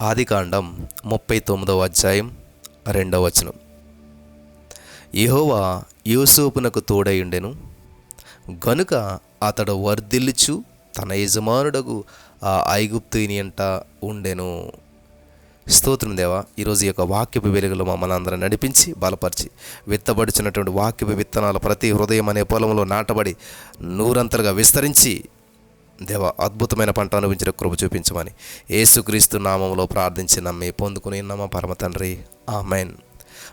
ఆదికాండం ముప్పై తొమ్మిదవ అధ్యాయం రెండవ వచనం. యహోవా యూసూపునకు తోడయుండెను. గనుక అతడు వర్ధిల్లుచు తన యజమానుడకు ఆ ఐగుప్తుని అంట ఉండెను. స్తోత్రం దేవా ఈరోజు ఈ యొక్క వాక్యపు వెలుగులో మమ్మల్ని అందరం నడిపించి బలపరిచి విత్తబడుచున్నటువంటి వాక్యపు విత్తనాలు ప్రతి హృదయం అనే పొలంలో నాటబడి నూరంతలుగా విస్తరించి దేవ అద్భుతమైన పంట అనుభవించిన కృప చూపించమని. ఏసుక్రీస్తు నామంలో ప్రార్థించి నమ్మి పొందుకుని నమ్మ పరమ తండ్రి. ఆమెన్.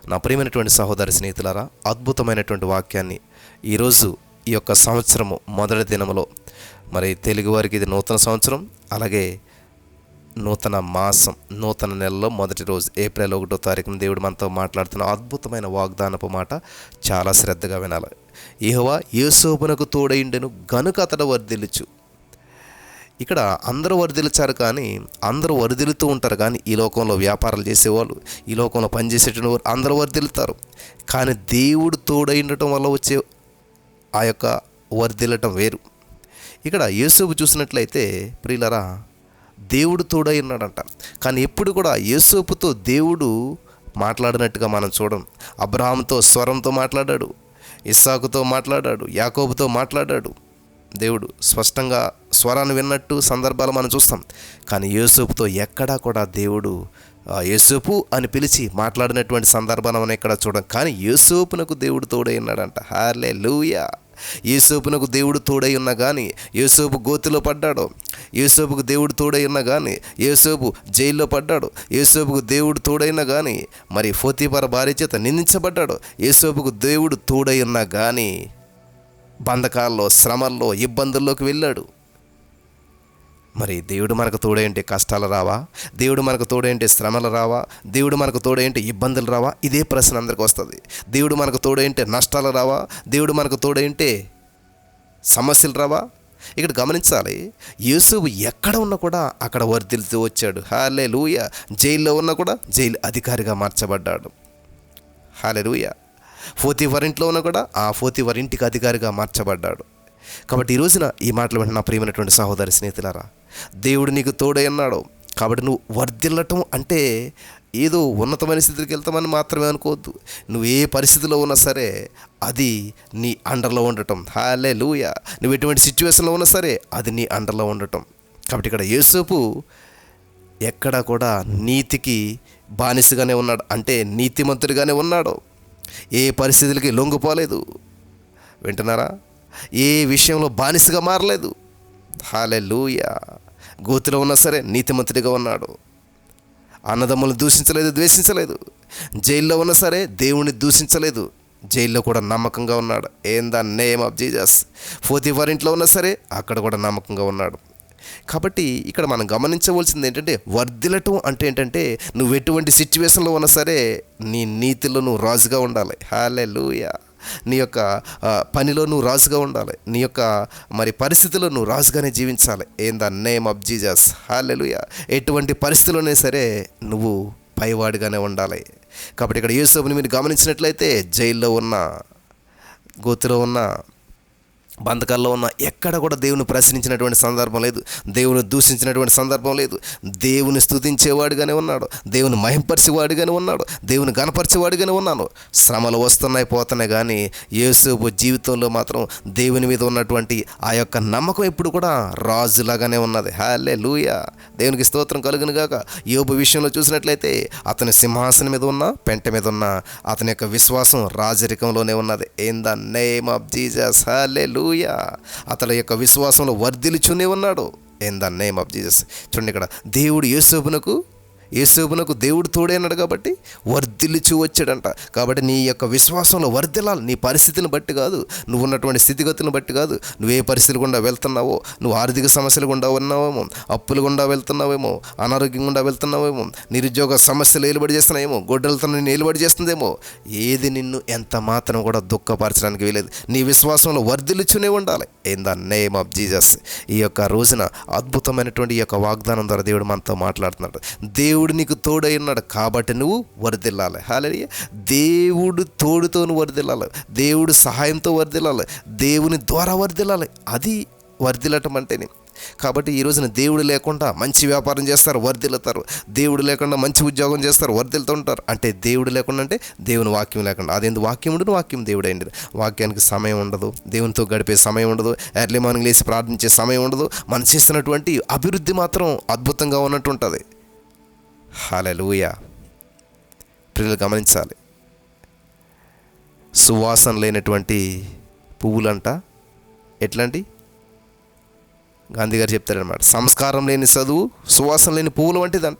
నా ప్రియమైనటువంటి సహోదరి స్నేహితులారా అద్భుతమైనటువంటి వాక్యాన్ని ఈరోజు ఈ యొక్క సంవత్సరము మొదటి దినములో మరి తెలుగువారికి ఇది నూతన సంవత్సరం అలాగే నూతన మాసం నూతన నెలలో మొదటి రోజు ఏప్రిల్ ఒకటో తారీఖున దేవుడు మనతో మాట్లాడుతున్న అద్భుతమైన వాగ్దానపు మాట చాలా శ్రద్ధగా వినాలి. ఇహవా యేసోబునకు తోడైండెను గనుక అతడు వర్ధిల్లుచు. ఇక్కడ అందరూ వరదిలిచారు కానీ అందరూ వరదిలుతూ ఉంటారు కానీ ఈ లోకంలో వ్యాపారాలు చేసేవాళ్ళు ఈ లోకంలో పనిచేసేటువంటి వారు అందరూ వరదిలుతారు. కానీ దేవుడు తోడైండటం వల్ల వచ్చే ఆ యొక్క వరిదిల్లటం వేరు. ఇక్కడ యేసుకు చూసినట్లయితే ప్రియులరా దేవుడు తోడై ఉన్నాడంట కానీ ఎప్పుడు కూడా యేసోపుతో దేవుడు మాట్లాడినట్టుగా మనం చూడం. అబ్రహాంతో స్వరంతో మాట్లాడాడు ఇస్సాకుతో మాట్లాడాడు యాకోబుతో మాట్లాడాడు దేవుడు స్పష్టంగా స్వరాన్ని విన్నట్టు సందర్భాలు మనం చూస్తాం. కానీ యేసుపుతో ఎక్కడా కూడా దేవుడు యేసుపు అని పిలిచి మాట్లాడినటువంటి సందర్భాన్ని మనం ఎక్కడ చూడం. కానీ యేసోపునకు దేవుడు తోడై ఉన్నాడంట. హార్లే లూయా యేసోపునకు దేవుడు తోడై ఉన్నా కానీ యేసోపు గోతిలో పడ్డాడు. యేసోపుకు దేవుడు తోడై ఉన్నా కానీ యేసోపు జైల్లో పడ్డాడు. యేసోపుకు దేవుడు తోడైనా కానీ మరి ఫోతీపర భార్య చేత నిందించబడ్డాడు. యేసోపుకు దేవుడు తోడై ఉన్నా కానీ బంధకాల్లో శ్రమల్లో ఇబ్బందుల్లోకి వెళ్ళాడు. మరి దేవుడు మనకు తోడేంటి కష్టాలు రావా? దేవుడు మనకు తోడేంటి శ్రమలు రావా? దేవుడు మనకు తోడేంటి ఇబ్బందులు రావా? ఇదే ప్రశ్న అందరికి వస్తుంది. దేవుడు మనకు తోడేంటి నష్టాలు రావా? దేవుడు మనకు తోడేంటి సమస్యలు రావా? ఇక్కడ గమనించాలి. యేసువు ఎక్కడ ఉన్నా కూడా అక్కడ వర్ధిల్తూ వచ్చాడు. హాలే లూయ జైల్లో ఉన్నా కూడా జైలు అధికారిగా మార్చబడ్డాడు. హాలే లూయా పోతి వారింట్లో ఉన్న కూడా ఆ ఫోతి వరింటికి అధికారిగా మార్చబడ్డాడు. కాబట్టి ఈ రోజున ఈ మాటలు వెంటనే నా ప్రియమైనటువంటి సహోదరి స్నేహితులారా దేవుడు నీకు తోడై అన్నాడు కాబట్టి నువ్వు వర్ధిల్లటం అంటే ఏదో ఉన్నతమైన స్థితికి వెళ్తామని మాత్రమే అనుకోవద్దు. నువ్వు ఏ పరిస్థితిలో ఉన్నా సరే అది నీ అండర్లో ఉండటం. హాలే లూయ నువ్వు ఎటువంటి సిచ్యువేషన్లో ఉన్నా సరే అది నీ అండర్లో ఉండటం. కాబట్టి ఇక్కడ యేసోపు ఎక్కడ కూడా నీతికి బానిసగానే ఉన్నాడు. అంటే నీతిమంతుడిగానే ఉన్నాడు. ఏ పరిస్థితులకి లొంగిపోలేదు. వింటున్నారా? ఏ విషయంలో బానిసగా మారలేదు. హాలే లూయ గోతిలో ఉన్నా సరే నీతిమంతుడిగా ఉన్నాడు. అన్నదమ్ములు దూషించలేదు ద్వేషించలేదు. జైల్లో ఉన్నా సరే దేవుణ్ణి దూషించలేదు. జైల్లో కూడా నమ్మకంగా ఉన్నాడు. In the name of Jesus fourth వారింట్లో ఉన్నా సరే అక్కడ కూడా నమ్మకంగా ఉన్నాడు. కాబట్టి ఇక్కడ మనం గమనించవలసింది ఏంటంటే వర్ధిల్లటం అంటే ఏంటంటే నువ్వు ఎటువంటి సిచ్యువేషన్లో ఉన్నా సరే నీ నీతిలో నువ్వు రాజుగా ఉండాలి. హాలే లూయా నీ యొక్క పనిలో నువ్వు రాజుగా ఉండాలి. నీ యొక్క మరి పరిస్థితుల్లో నువ్వు రాజుగానే జీవించాలి. In the name of Jesus hallelujah ఎటువంటి పరిస్థితుల్లోనే సరే నువ్వు పైవాడిగానే ఉండాలి. కాబట్టి ఇక్కడ యేసోబుని మీరు గమనించినట్లయితే జైల్లో ఉన్న గోతిలో ఉన్న బంధకాల్లో ఉన్న ఎక్కడ కూడా దేవుని ప్రశ్నించినటువంటి సందర్భం లేదు. దేవుని దూషించినటువంటి సందర్భం లేదు. దేవుని స్థుతించేవాడుగానే ఉన్నాడు. దేవుని మహింపరిచేవాడుగానే ఉన్నాడు. దేవుని గనపరిచేవాడుగానే ఉన్నాను శ్రమలు వస్తున్నాయి పోతున్నాయి కానీ యేసుపు జీవితంలో మాత్రం దేవుని మీద ఉన్నటువంటి ఆ యొక్క నమ్మకం ఇప్పుడు కూడా రాజులాగానే ఉన్నది. హాలే లూయా దేవునికి స్తోత్రం కలుగును గాక యోబు విషయంలో చూసినట్లయితే అతని సింహాసనం మీద ఉన్న పెంట మీద ఉన్న అతని యొక్క విశ్వాసం రాజరికంలోనే ఉన్నది. In the name of Jesus hallelujah అతని యొక్క విశ్వాసంలో వర్ధిల్చునే ఉన్నాడు. In the name of Jesus చూడండి ఇక్కడ దేవుడు యేసోబునకు ఏసేపునకు దేవుడు తోడైనాడు కాబట్టి వర్ధిల్లుచు వచ్చాడంట. కాబట్టి నీ యొక్క విశ్వాసంలో వర్ధిల్లాలి. నీ పరిస్థితిని బట్టి కాదు. నువ్వు ఉన్నటువంటి స్థితిగతులను బట్టి కాదు. నువ్వు ఏ పరిస్థితులు గుండా వెళ్తున్నావో నువ్వు ఆర్థిక సమస్యలు గుండా ఉన్నావేమో అప్పులు గుండా వెళ్తున్నావేమో అనారోగ్యం గుండా వెళ్తున్నావేమో నిరుద్యోగ సమస్యలు ఏలుబడి చేస్తున్నాయేమో గొడ్డలతో నిన్ను ఏలుబడి చేస్తుందేమో ఏది నిన్ను ఎంత మాత్రం కూడా దుఃఖపరచడానికి వీలేదు. నీ విశ్వాసంలో వర్ధిల్లుచునే ఉండాలి. In the name of Jesus ఈ యొక్క రోజున అద్భుతమైనటువంటి ఈ యొక్క వాగ్దానం ద్వారా దేవుడు మనతో మాట్లాడుతున్నాడు. దేవుడు దేవుడు నీకు తోడై ఉన్నాడు కాబట్టి నువ్వు వరదిల్లాలి. హాలయ్య దేవుడు తోడుతో నువ్వు వరదిల్లాలి. దేవుడు సహాయంతో వరదిల్లాలి. దేవుని ద్వారా వరదిల్లాలి. అది వరదిల్లటం అంటేనే. కాబట్టి ఈ రోజున దేవుడు లేకుండా మంచి వ్యాపారం చేస్తారు వర్ధిల్లుతారు దేవుడు లేకుండా మంచి ఉద్యోగం చేస్తారు వర్ధిల్తుంటారు అంటే దేవుడు లేకుండా అంటే దేవుని వాక్యం లేకుండా. అదేంది? వాక్యం ఉండదు వాక్యం దేవుడు అయింది వాక్యానికి సమయం ఉండదు. దేవునితో గడిపే సమయం ఉండదు. ఎర్లీ మార్నింగ్ లేచి ప్రార్థించే సమయం ఉండదు. మనం చేస్తున్నటువంటి అభివృద్ధి మాత్రం అద్భుతంగా ఉన్నట్టు ఉంటుంది హాలూయ పిల్లలు గమనించాలి. సువాసన లేనటువంటి పువ్వులంట ఎట్లాంటి? గాంధీ గారు చెప్తారనమాట సంస్కారం లేని చదువు సువాసన లేని పువ్వులు వంటిదంట.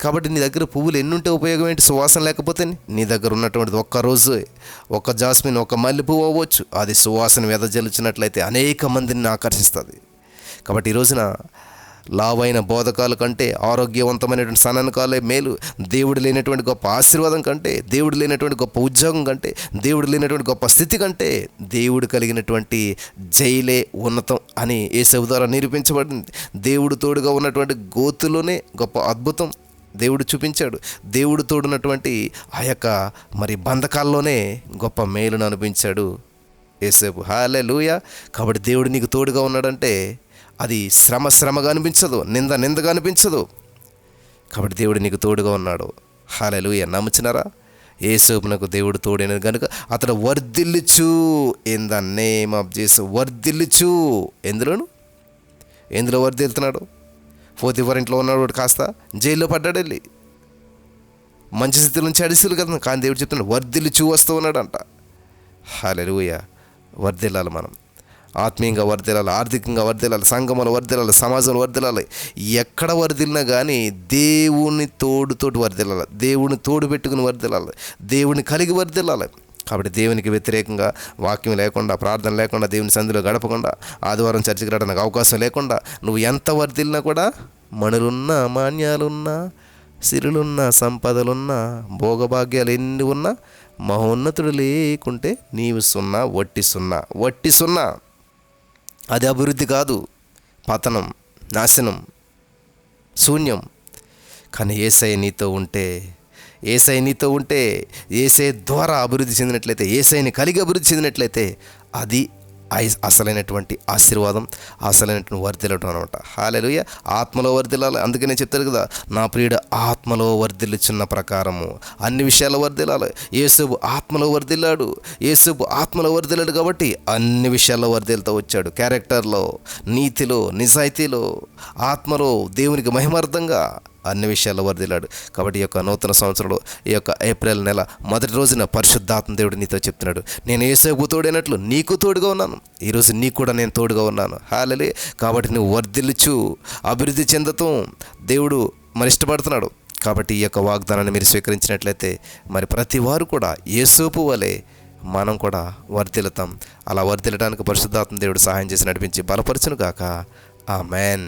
కాబట్టి నీ దగ్గర పువ్వులు ఎన్ని ఉంటే ఉపయోగం ఏంటి? సువాసన లేకపోతే నీ దగ్గర ఉన్నటువంటిది ఒక్క రోజు ఒక్క జాస్మిన్ ఒక మల్లె పువ్వు అవ్వచ్చు. అది సువాసన వెదజల్లుచినట్లయితే అనేక మందిని ఆకర్షిస్తుంది. కాబట్టి ఈ రోజున లావైన బోధకాల కంటే ఆరోగ్యవంతమైనటువంటి సననకాలే మేలు. దేవుడు లేనటువంటి గొప్ప ఆశీర్వాదం కంటే దేవుడు లేనటువంటి గొప్ప ఉద్యోగం కంటే దేవుడు లేనటువంటి గొప్ప స్థితి కంటే దేవుడు కలిగినటువంటి జైలే ఉన్నతం అని ఏసవు ద్వారా నిరూపించబడింది. దేవుడు తోడుగా ఉన్నటువంటి గోతులోనే గొప్ప అద్భుతం దేవుడు చూపించాడు. దేవుడు తోడున్నటువంటి ఆ యొక్క మరి బంధకాల్లోనే గొప్ప మేలును అనిపించాడు ఏసేపు. హాలే లూయ కాబట్టి దేవుడు నీకు తోడుగా ఉన్నాడంటే అది శ్రమ శ్రమగా అనిపించదు నింద నిందగా అనిపించదు. కాబట్టి దేవుడు నీకు తోడుగా ఉన్నాడు. హాలెలు నమ్ముచినారా ఏసోపునకు దేవుడు తోడైనది కనుక అతడు వర్ధిల్లుచు. In the name of Jesus వర్ధిల్లుచు. ఎందులోను? ఎందులో వర్ధిల్లుతున్నాడు? ఫోర్త్ ఇంట్లో ఉన్నాడు కాస్త? జైల్లో పడ్డాడు వెళ్ళి. మంచి స్థితి నుంచి అడిసిలు కదా. కానీ దేవుడు చెప్తున్నాడు వర్ధిల్లుచు వస్తూ ఉన్నాడంట. హాలెలుయ. వర్ధిల్లాలి మనం. ఆత్మీయంగా వర్దిలాలి ఆర్థికంగా వర్ధిల్లాలి సంఘములు వర్దిలాలి సమాజంలో వర్దిలాలి ఎక్కడ వర్ధిల్లినా కానీ దేవుని తోడుతోటి వర్ధిల్లాలి దేవుని తోడు పెట్టుకుని వర్ధిల్లాలి దేవుని కలిగి వర్ధిల్లాలి. కాబట్టి దేవునికి వ్యతిరేకంగా వాక్యం లేకుండా ప్రార్థన లేకుండా దేవుని సంధిలో గడపకుండా ఆదివారం చర్చికి రావడానికి అవకాశం లేకుండా నువ్వు ఎంత వర్ధిల్లినా కూడా మణులున్నా మాన్యాలున్నా సిరులున్నా సంపదలున్నా భోగభాగ్యాలు ఎన్ని ఉన్నా మహోన్నతుడు లేకుంటే నీవు సున్నా వట్టి సున్నా వట్టి సున్నా. అది అభివృద్ధి కాదు. పతనం నాశనం శూన్యం. కానీ ఏసై నీతో ఉంటే ఏసై నీతో ఉంటే ఏసై ద్వారా అభివృద్ధి చెందినట్లయితే ఏసైని కలిగి అభివృద్ధి చెందినట్లయితే అది అసలైనటువంటి ఆశీర్వాదం అసలైనటువంటి వర్ధిల్లటం అనమాట హాలెలుయ ఆత్మలో వర్ధిల్లాలి. అందుకనే చెప్తారు కదా నా ప్రియుడు ఆత్మలో వర్ధిల్లుచున్న ప్రకారము. అన్ని విషయాల్లో వర్ధిల్లాలి. యేసుబు ఆత్మలో వర్ధిల్లాడు. యేసుబు ఆత్మలో వర్ధిల్లాడు కాబట్టి అన్ని విషయాల్లో వర్ధిల్లుతూ వచ్చాడు. క్యారెక్టర్లో నీతిలో నిజాయితీలో ఆత్మలో దేవునికి మహిమార్థంగా. అన్ని విషయాల్లో వర్దిలాడు కాబట్టి ఈ యొక్క నూతన సంవత్సరంలో ఈ యొక్క ఏప్రిల్ నెల మొదటి రోజున పరిశుద్ధాత్మ దేవుడు నీతో చెప్తున్నాడు. నేను ఏసేపు తోడైనట్లు నీకు తోడుగా ఉన్నాను. ఈరోజు నీకు కూడా నేను తోడుగా ఉన్నాను. హాలలే కాబట్టి నువ్వు వర్ధిల్లుచు అభివృద్ధి చెందుతూ దేవుడు మరి ఇష్టపడుతున్నాడు. కాబట్టి ఈ యొక్క వాగ్దానాన్ని మీరు స్వీకరించినట్లయితే మరి ప్రతి వారు కూడా ఏసోపు వలె మనం కూడా వర్ధిల్లుతాం అలా వర్ధిల్లడానికి పరిశుద్ధాత్మ దేవుడు సహాయం చేసి నడిపించి బలపరచును గాక ఆ మ్యాన్